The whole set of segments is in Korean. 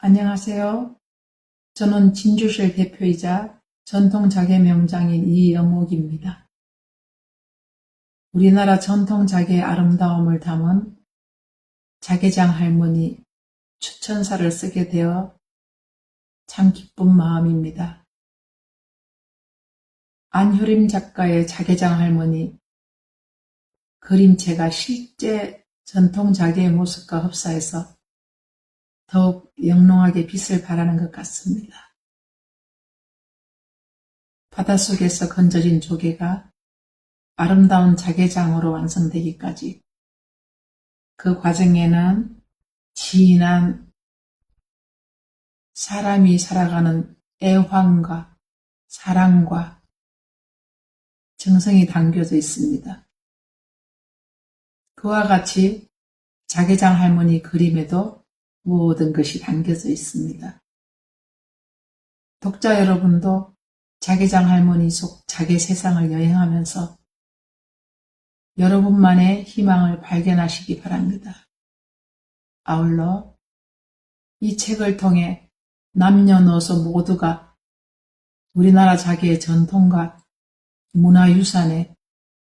안녕하세요. 저는 진주실 대표이자 전통 자개 명장인 이영옥입니다. 우리나라 전통 자개의 아름다움을 담은 자개장 할머니 추천사를 쓰게 되어 참 기쁜 마음입니다. 안효림 작가의 자개장 할머니 그림체가 실제 전통 자개의 모습과 흡사해서 더욱 영롱하게 빛을 발하는 것 같습니다. 바닷속에서 건져진 조개가 아름다운 자개장으로 완성되기까지 그 과정에는 진한 사람이 살아가는 애환과 사랑과 정성이 담겨져 있습니다. 그와 같이 자개장 할머니 그림에도 모든 것이 담겨져 있습니다. 독자 여러분도 자개장 할머니 속 자개 세상을 여행하면서 여러분만의 희망을 발견하시기 바랍니다. 아울러 이 책을 통해 남녀노소 모두가 우리나라 자개의 전통과 문화유산에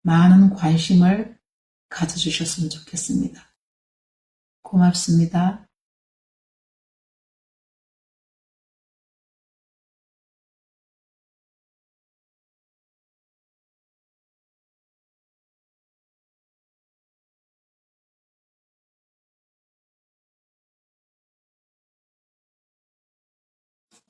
많은 관심을 가져주셨으면 좋겠습니다. 고맙습니다.